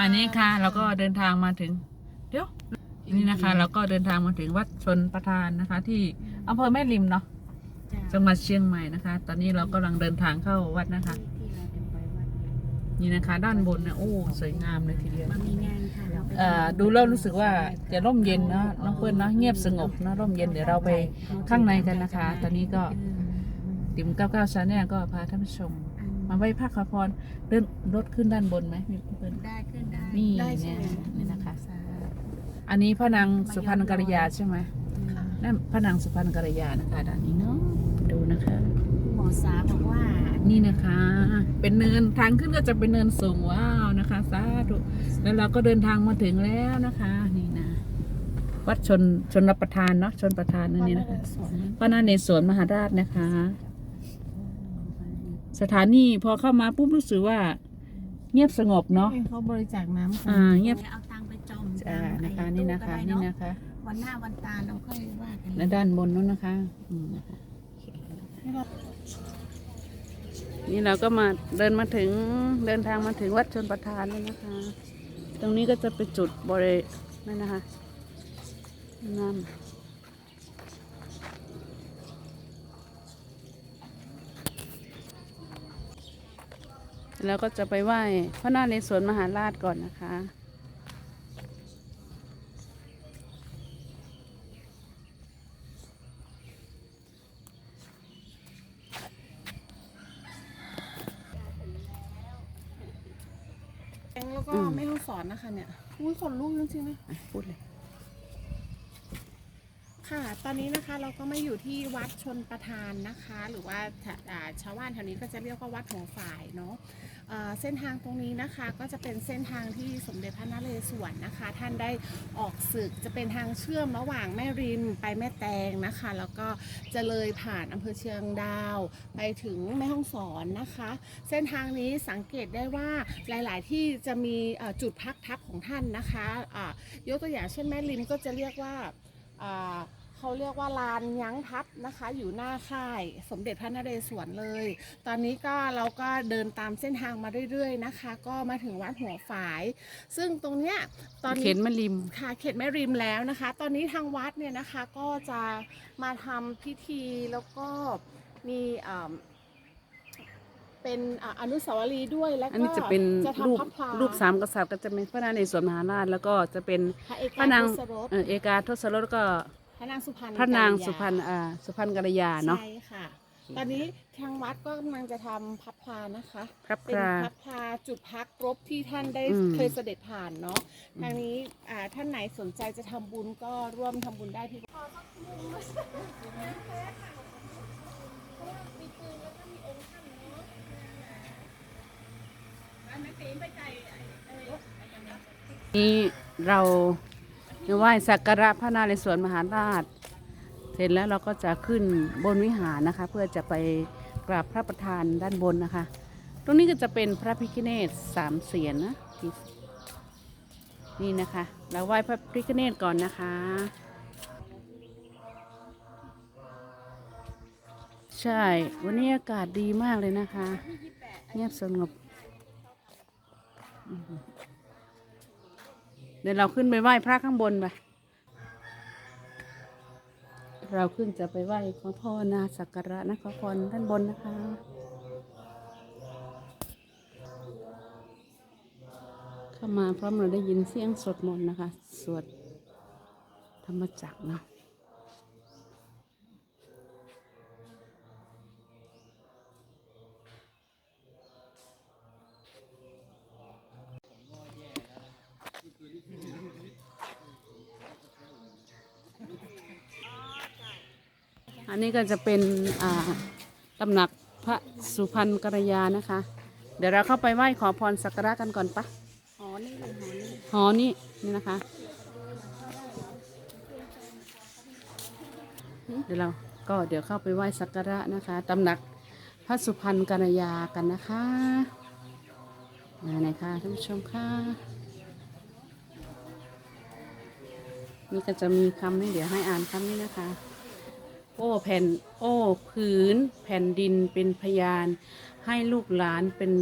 อันนี้ค่ะเราก็เดินทางมาถึง เดี๋ยว นี่นะคะ เราก็เดินทางมาถึงวัดชนประทานนะคะ ที่อำเภอแม่ริมเนาะจังหวัดเชียงใหม่นะคะ ตอนนี้เรากำลังเดินทางเข้าวัดนะคะที่เราจะไปวัดนี่นะคะ ด้านบนเนี่ยโอ้สวยงามเลยทีเดียวมันมีงานค่ะเราไปเอ่อดูแล้วรู้สึกว่าจะร่มเย็นเนาะน้องเพื่อนเนาะเงียบสงบเนาะร่มเย็นเดี๋ยวเราไปข้างในกันนะคะ ตอนนี้ก็ติ่มเก้าเก้าชั้นเนี่ยก็พาท่านผู้ชม มาไหว้พระขอพรเดินรถขึ้นด้านบนไหมมีเพื่อนได้ขึ้นได้นี่ได้เนี่ใช่ยไหมนี่นะคะอันนี้พระนางสุพรรณกัลยาใช่ไหมค่ะนั่นพระนางสุพรรณกัลยานะคะด้านนี้เนาะดูนะคะ หมอสาบอกว่านี่นะคะ เป็นเนินทางขึ้นก็จะเป็นเนินสูงว้าวนะคะสาธุแล้วเราก็เดินทางมาถึงแล้วนะคะ นี่นะ วัดชนชนรับประทานเนาะชนประทานนั่นนี่นะคะสวนพระนเรศวรมหาราชนะคะ สถานีพอเข้ามาปุ๊บรู้สึกว่า เงียบสงบเนาะเขาบริจาคน้ำอ่า เงียบเอาตังค์ไปจมอ่าตามนะคะไอ้นี่ตู้นะคะก็ได้นี่เานะคะ วันหน้าวันตาเราค่อยว่ากันและด้านบนนู้นนะคะอืมนะคะนี่เราก็มาเดินมาถึงเดินทางมาถึงวัดชนประทานแล้วนะคะ ตรงนี้ก็จะเป็นจุดบรินั่นนะคะน้ำ แล้วก็จะไปไหว้พระนาเรศวรมหาราชก่อนนะคะ แล้วก็อืมไม่ต้องสอนนะคะเนี่ยอุ้ยขนลุกจริงๆนะอะพูดเลย ค่ะ ตอนนี้นะคะเราก็มาอยู่ที่วัดชนประทานนะคะ หรือว่าาชาวบ้านแถวนี้ก็จะเรียกว่าวัดหัวฝ่ายเนาะเอ่อเส้นทางตรงนี้นะคะก็จะเป็นเส้นทางที่สมเด็จพระนเรศวรนะคะ ท่านได้ออกศึกจะเป็นทางเชื่อมระหว่างแม่ริมไปแม่แตงนะคะ แล้วก็จะเลยผ่านอำเภอเชียงดาว ไปถึงแม่ฮ่องสอนนะคะ เส้นทางนี้สังเกตได้ว่าหลาย ๆ ที่จะมีจุดพักทับของท่านนะคะอ่ายกตัวอย่างเช่นแม่ริมก็จะเรียกว่าอ่า เขาเรียกว่าลานยั้งทับนะคะ อยู่หน้าค่ายสมเด็จพระนเรศวรเลย ตอนนี้ก็เราก็เดินตามเส้นทางมาเรื่อยๆนะคะ ก็มาถึงวัดหัวฝาย ซึ่งตรงเนี้ยตอนเข็นี้นมาริมค่ะเขตแม่ริมแล้วนะคะ ตอนนี้ทางวัดเนี่ยนะคะก็จะมาทำพิธีแล้วก็มีอ่าเป็นอ่าอนุสาวรีย์ด้วยแล้วอันก็นี้จะเป็นจะรูปทำพับพลารูปสามกษัตริย์ก็จะเป็นพระนเรศวรมหาราชแล้วก็จะเป็น พระเอกพระนางทศรส เอ่อเอกาทศรสแล้วก็พ ระนางสุพรรณพระนางกัลยสุพรรณอ่าสุพรรณกัลยาเนาะใช่ค่ะ ตอนนี้ทางวัดก็กำลังจะทำพับพลานะคะพระพเป็นราพับพลาจุดพักรบที่ท่านได้อืมเคยเสด็จผ่านเนาะทางนี้อ่าท่านไหนสนใจจะทำบุญก็ร่วมทำบุญได้ที่นี้เรา จะไหว้สักการะพระนาเรศวรมหาราช เสร็จแล้วเราก็จะขึ้นบนวิหารนะคะ เพื่อจะไปกราบพระประธานด้านบนนะคะ ตรงนี้ก็จะเป็นพระพิฆเนศสามเสียนนะที่นี่นะคะ เราไหว้พระพิฆเนศก่อนนะคะใช่ วันนี้อากาศดีมากเลยนะคะ เงียบสงบ เดี๋ยวเราขึ้นไปไหว้พระข้างบนไปเราขึ้นจะไปไหว้ขอพรนาสักการะนะขอพรด้านบนนะคะเข้ามาพร้อมเราได้ยินเสียงสวดมนต์นะคะ สวดธรรมจักรเนาะ อันนี้ก็จะเป็นอ่าตำหนักพระสุพรรณกัลยานะคะ เดี๋ยวเราเข้าไปไหว้ขอพรสักการะกันก่อนปะอ๋อนี่เลยหอนี่หอนี่นี่นะคะ เดี๋ยวเราก็เดี๋ยวเข้าไปไหว้สักการะนะคะตำหนักพระสุพรรณกัลยากันนะคะมาไหนคะท่านผู้ชมค่ะนี่ก็จะมีคำนี้เดี๋ยวให้อ่านคำนี้นะคะ อ้แผ่น โอ้ พื้น แผ่นดินเป็นพยาน ให้ลูกหลานเป็น